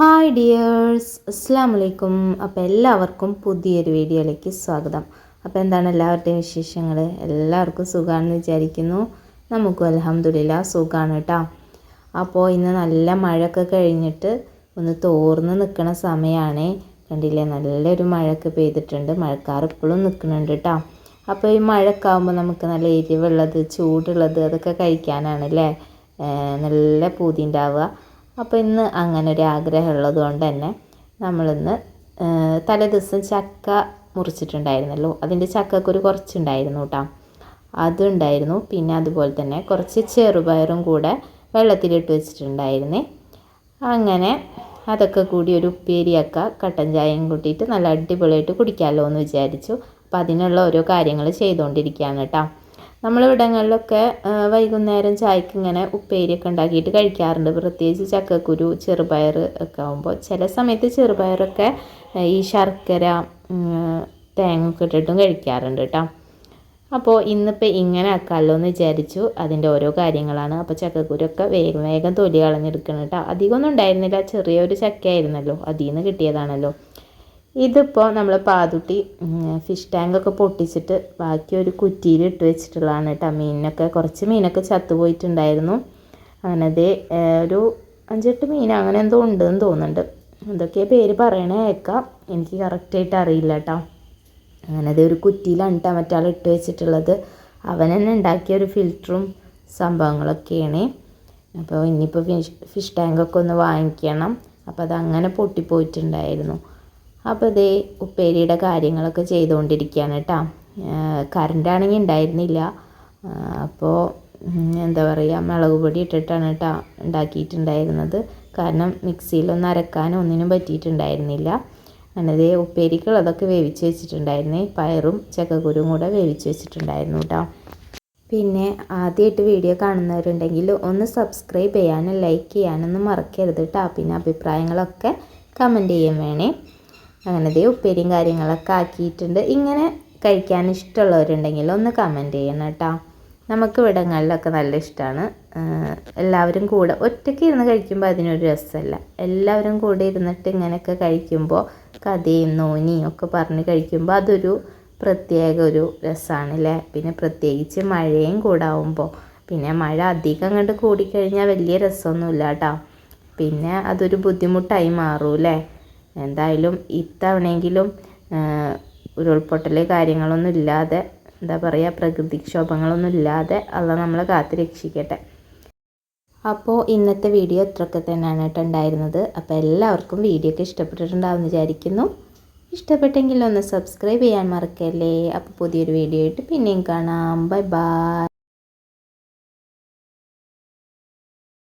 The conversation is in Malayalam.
ഹായ് ഡിയേഴ്സ് അസ്സാം വലൈക്കും അപ്പോൾ എല്ലാവർക്കും പുതിയൊരു വീഡിയോയിലേക്ക് സ്വാഗതം. അപ്പോൾ എന്താണ് എല്ലാവരുടെയും വിശേഷങ്ങൾ എല്ലാവർക്കും സുഖമാണെന്ന് വിചാരിക്കുന്നു. നമുക്കും അലഹമ്മദില്ല സുഖമാണ് കേട്ടോ അപ്പോൾ ഇന്ന് നല്ല മഴയൊക്കെ കഴിഞ്ഞിട്ട് ഒന്ന് തോർന്ന് നിൽക്കുന്ന സമയമാണ് കണ്ടില്ലേ? നല്ലൊരു മഴയൊക്കെ പെയ്തിട്ടുണ്ട്. മഴക്കാർ ഇപ്പോഴും നിൽക്കുന്നുണ്ട് കേട്ടോ അപ്പോൾ ഈ മഴയൊക്കെ ആകുമ്പോൾ നമുക്ക് നല്ല എരിവുള്ളത് ചൂടുള്ളത് അതൊക്കെ കഴിക്കാനാണ് അല്ലേ നല്ല പൂതി ഉണ്ടാവുക. അപ്പോൾ ഇന്ന് അങ്ങനെ ഒരു ആഗ്രഹം ഉള്ളത് കൊണ്ട് തന്നെ നമ്മളിന്ന് തലേ ദിവസം ചക്ക മുറിച്ചിട്ടുണ്ടായിരുന്നല്ലോ. അതിന്റെ ചക്കക്കുരു കുറച്ചുണ്ടായിരുന്നു കേട്ടോ അതുണ്ടായിരുന്നു. പിന്നെ അതുപോലെ തന്നെ കുറച്ച് ചെറുപയറും കൂടെ വെള്ളത്തിലിട്ട് വെച്ചിട്ടുണ്ടായിരുന്നേ. അങ്ങനെ അതൊക്കെ കൂടി ഒരു ഉപ്പേരിയൊക്കെ കട്ടൻ ചായയും കൂട്ടിയിട്ട് നല്ല അടിപൊളിയായിട്ട് കുടിക്കാമല്ലോ എന്ന് വിചാരിച്ചു. അപ്പോൾ അതിനുള്ള ഓരോ കാര്യങ്ങൾ ചെയ്തുകൊണ്ടിരിക്കുകയാണ് കേട്ടോ നമ്മളിവിടങ്ങളിലൊക്കെ വൈകുന്നേരം ചായക്ക് ഇങ്ങനെ ഉപ്പേരിയൊക്കെ ഉണ്ടാക്കിയിട്ട് കഴിക്കാറുണ്ട്. പ്രത്യേകിച്ച് ചക്കക്കുരു ചെറുപയർ ഒക്കെ ആകുമ്പോൾ ചില സമയത്ത് ചെറുപയറൊക്കെ ഈ ശർക്കര തേങ്ങ ഒക്കെ ഇട്ടിട്ടും കഴിക്കാറുണ്ട് കേട്ടോ അപ്പോൾ ഇന്നിപ്പോൾ ഇങ്ങനെ ആക്കാമല്ലോ എന്ന് വിചാരിച്ചു. അതിന്റെ ഓരോ കാര്യങ്ങളാണ്. അപ്പോൾ ചക്കക്കുരൊക്കെ വേഗം വേഗം തൊലി കളഞ്ഞെടുക്കണം കേട്ടോ അധികമൊന്നും ഉണ്ടായിരുന്നില്ല. ചെറിയൊരു ചക്കയായിരുന്നല്ലോ. അതിൽ നിന്ന് കിട്ടിയതാണല്ലോ. ഇതിപ്പോൾ നമ്മൾ പാതുട്ടി ഫിഷ് ടാങ്കൊക്കെ പൊട്ടിച്ചിട്ട് ബാക്കി ഒരു കുറ്റിയിൽ ഇട്ട് വെച്ചിട്ടുള്ളതാണ് കേട്ടോ മീനിനൊക്കെ കുറച്ച് മീനൊക്കെ ചത്തുപോയിട്ടുണ്ടായിരുന്നു അങ്ങനെ ഒരു അഞ്ചെട്ട് മീൻ അങ്ങനെ എന്തോ ഉണ്ടെന്ന് തോന്നുന്നുണ്ട്. എന്തൊക്കെയാ പേര് പറയണേ കേൾക്കാം എനിക്ക് കറക്റ്റായിട്ട് അറിയില്ല കേട്ടോ അങ്ങനെ ഒരു കുറ്റിയിലാണ് കേട്ടോ മറ്റാൾ ഇട്ട് വെച്ചിട്ടുള്ളത്. അവൻ തന്നെ ഉണ്ടാക്കിയ ഒരു ഫിൽറ്ററും സംഭവങ്ങളൊക്കെയാണ്. അപ്പോൾ ഇനിയിപ്പോൾ ഫിഷ് ഫിഷ് ടാങ്കൊക്കെ ഒന്ന് വാങ്ങിക്കണം. അപ്പോൾ അതങ്ങനെ പൊട്ടിപ്പോയിട്ടുണ്ടായിരുന്നു. അപ്പോൾ ഇതേ ഉപ്പേരിയുടെ കാര്യങ്ങളൊക്കെ ചെയ്തുകൊണ്ടിരിക്കുകയാണ് കേട്ടോ. കറണ്ടാണെങ്കിൽ ഉണ്ടായിരുന്നില്ല. അപ്പോൾ എന്താ പറയുക മുളക് പൊടി ഇട്ടിട്ടാണ് കേട്ടോ ഉണ്ടാക്കിയിട്ടുണ്ടായിരുന്നത്. കാരണം മിക്സിയിലൊന്നും അരക്കാനും ഒന്നിനും പറ്റിയിട്ടുണ്ടായിരുന്നില്ല. അങ്ങനെ ഉപ്പേരിക്കുള്ളതൊക്കെ വേവിച്ച് വെച്ചിട്ടുണ്ടായിരുന്നേ. പയറും ചക്കക്കുരും കൂടെ വേവിച്ച് വെച്ചിട്ടുണ്ടായിരുന്നു കേട്ടോ. പിന്നെ ആദ്യമായിട്ട് വീഡിയോ കാണുന്നവരുണ്ടെങ്കിൽ ഒന്ന് സബ്സ്ക്രൈബ് ചെയ്യാനും ലൈക്ക് ചെയ്യാനൊന്നും മറക്കരുത് കേട്ടോ. പിന്നെ അഭിപ്രായങ്ങളൊക്കെ കമന്റ് ചെയ്യാൻ വേണേ. അങ്ങനെ ദേ ഉപ്പേരിയും കാര്യങ്ങളൊക്കെ ആക്കിയിട്ടുണ്ട്. ഇങ്ങനെ കഴിക്കാൻ ഇഷ്ടമുള്ളവരുണ്ടെങ്കിൽ ഒന്ന് കമന്റ് ചെയ്യണം കേട്ടോ. നമുക്ക് ഇവിടങ്ങളിലൊക്കെ നല്ല ഇഷ്ടമാണ് എല്ലാവരും കൂടെ ഒറ്റയ്ക്ക് ഇരുന്ന് കഴിക്കുമ്പോൾ അതിനൊരു രസമല്ല. എല്ലാവരും കൂടെ ഇരുന്നിട്ട് ഇങ്ങനെയൊക്കെ കഴിക്കുമ്പോൾ കഥയും നോനിയും ഒക്കെ പറഞ്ഞ് കഴിക്കുമ്പോൾ അതൊരു പ്രത്യേക ഒരു രസമാണ് അല്ലേ പിന്നെ പ്രത്യേകിച്ച് മഴയും കൂടാവുമ്പോൾ പിന്നെ മഴ അധികം അങ്ങോട്ട് കൂടിക്കഴിഞ്ഞാൽ വലിയ രസമൊന്നുമില്ല കേട്ടോ. പിന്നെ അതൊരു ബുദ്ധിമുട്ടായി മാറൂല്ലേ? എന്തായാലും ഇത്തവണയെങ്കിലും ഉരുൾപൊട്ടൽ കാര്യങ്ങളൊന്നും ഇല്ലാതെ എന്താ പറയുക പ്രകൃതിക്ഷോഭങ്ങളൊന്നും ഇല്ലാതെ അല്ല നമ്മളെ കാത്തു രക്ഷിക്കട്ടെ. അപ്പോൾ ഇന്നത്തെ വീഡിയോ ഇത്രയൊക്കെ തന്നെയാണ് കേട്ടോ ഉണ്ടായിരുന്നത്. അപ്പോൾ എല്ലാവർക്കും വീഡിയോ ഒക്കെ ഇഷ്ടപ്പെട്ടിട്ടുണ്ടാവും വിചാരിക്കുന്നു. ഇഷ്ടപ്പെട്ടെങ്കിൽ ഒന്ന് സബ്സ്ക്രൈബ് ചെയ്യാൻ മറക്കല്ലേ? അപ്പോൾ പുതിയൊരു വീഡിയോ ആയിട്ട് പിന്നെയും കാണാം. Bye bye.